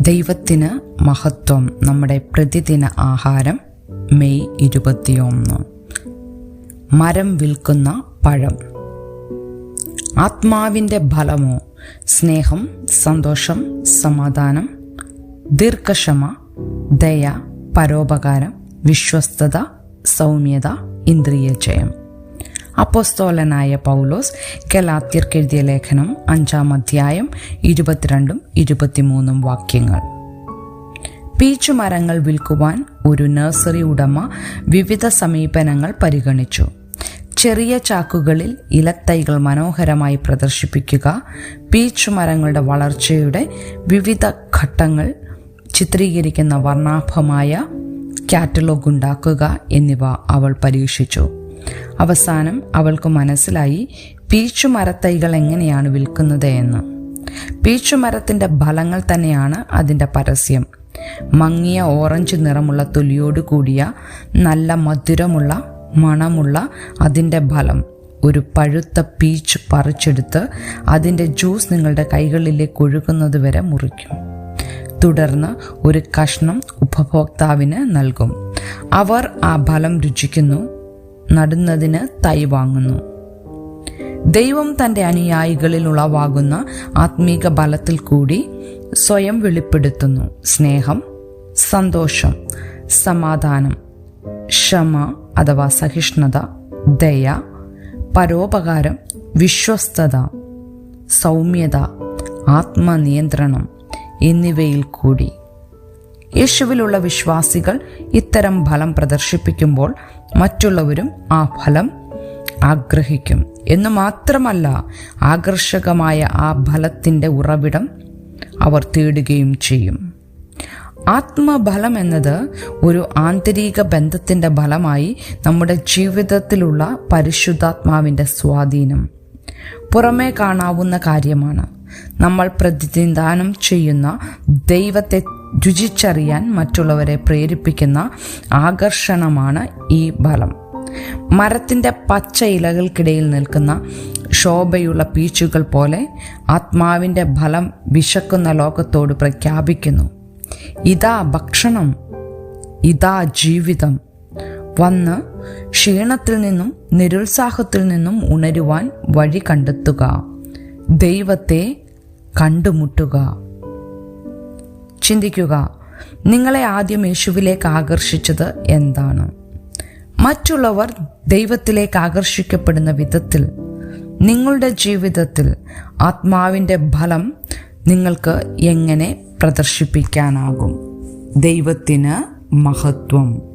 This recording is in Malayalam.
ദൈവത്തിന് മഹത്വം നമ്മുടെ പ്രതിദിന ആഹാരം മെയ് ഇരുപത്തിയൊന്ന്. മരം വിൽക്കുന്ന പഴം. ആത്മാവിന്റെ ഫലമോ? സ്നേഹം സന്തോഷം സമാധാനം ദീർഘക്ഷമ ദയ പരോപകാരം വിശ്വസ്തത സൗമ്യത ഇന്ദ്രിയ ജയം അപ്പോസ്തോലനായ പൗലോസ് കെലാത്യർക്കെഴുതിയ ലേഖനം അഞ്ചാം അധ്യായം ഇരുപത്തിരണ്ടും ഇരുപത്തിമൂന്നും വാക്യങ്ങൾ. പീച്ചു മരങ്ങൾ വിൽക്കുവാൻ ഒരു നഴ്സറി ഉടമ വിവിധ സമീപനങ്ങൾ പരിഗണിച്ചു. ചെറിയ ചാക്കുകളിൽ ഇലത്തൈകൾ മനോഹരമായി പ്രദർശിപ്പിക്കുക പീച്ചു മരങ്ങളുടെ വളർച്ചയുടെ വിവിധ ഘട്ടങ്ങൾ ചിത്രീകരിക്കുന്ന വർണാഭമായ കാറ്റലോഗ് ഉണ്ടാക്കുക എന്നിവ അവൾ പരീക്ഷിച്ചു. അവസാനം അവൾക്ക് മനസ്സിലായി പീച്ചുമരത്തൈകൾ എങ്ങനെയാണ് വിൽക്കുന്നത് എന്ന്. പീച്ചുമരത്തിന്റെ ഫലങ്ങൾ തന്നെയാണ് അതിന്റെ പരസ്യം. മങ്ങിയ ഓറഞ്ച് നിറമുള്ള തൊലിയോട് കൂടിയ നല്ല മധുരമുള്ള മണമുള്ള അതിന്റെ ഫലം. ഒരു പഴുത്ത പീച്ച് പറിച്ചെടുത്ത് അതിന്റെ ജ്യൂസ് നിങ്ങളുടെ കൈകളിലേക്ക് ഒഴുകുന്നത് വരെ മുറിക്കും. തുടർന്ന് ഒരു കഷ്ണം ഉപഭോക്താവിന് നൽകും. അവർ ആ ഫലം രുചിക്കുന്നു. നടുന്നതിന് തൈ വാങ്ങുന്നു. ദൈവം തന്റെ അനുയായികളിൽ ഉളവാകുന്ന ആത്മീക ബലത്തിൽ കൂടി സ്വയം വെളിപ്പെടുത്തുന്നു. സ്നേഹം സന്തോഷം സമാധാനം ക്ഷമ അഥവാ സഹിഷ്ണുത ദയ പരോപകാരം വിശ്വസ്തത സൗമ്യത ആത്മനിയന്ത്രണം എന്നിവയിൽ കൂടി. യേശുവിലുള്ള വിശ്വാസികൾ ഇത്തരം ഫലം പ്രദർശിപ്പിക്കുമ്പോൾ മറ്റുള്ളവരും ആ ഫലം ആഗ്രഹിക്കും. എന്ന് മാത്രമല്ല ആകർഷകമായ ആ ഫലത്തിന്റെ ഉറവിടം അവർ തേടുകയും ചെയ്യും. ആത്മബലം എന്നത് ഒരു ആന്തരിക ബന്ധത്തിന്റെ ഫലമായി നമ്മുടെ ജീവിതത്തിലുള്ള പരിശുദ്ധാത്മാവിന്റെ സ്വാധീനം. പുറമേ കാണാവുന്ന കാര്യമാണ് നമ്മൾ പ്രതിനിധാനം ചെയ്യുന്ന ദൈവത്തെ രുചിച്ചറിയാൻ മറ്റുള്ളവരെ പ്രേരിപ്പിക്കുന്ന ആകർഷണമാണ് ഈ ഫലം മരത്തിന്റെ പച്ച ഇലകൾക്കിടയിൽ നിൽക്കുന്ന ശോഭയുള്ള പീച്ചുകൾ പോലെ ആത്മാവിന്റെ ഫലം വിശക്കുന്ന ലോകത്തോട് പ്രഖ്യാപിക്കുന്നു. ഇതാ ഭക്ഷണം ഇതാ ജീവിതം. വന്ന് ക്ഷീണത്തിൽ നിന്നും നിരുത്സാഹത്തിൽ നിന്നും ഉണരുവാൻ വഴി കണ്ടെത്തുക. ദൈവത്തെ കണ്ടുമുട്ടുക. ചിന്തിക്കുക നിങ്ങളെ ആദ്യം യേശുവിലേക്ക് ആകർഷിച്ചത് എന്താണ്? മറ്റുള്ളവർ ദൈവത്തിലേക്ക് ആകർഷിക്കപ്പെടുന്ന വിധത്തിൽ നിങ്ങളുടെ ജീവിതത്തിൽ ആത്മാവിന്റെ ഫലം നിങ്ങൾക്ക് എങ്ങനെ പ്രദർശിപ്പിക്കാനാകും? ദൈവത്തിന് മഹത്വം.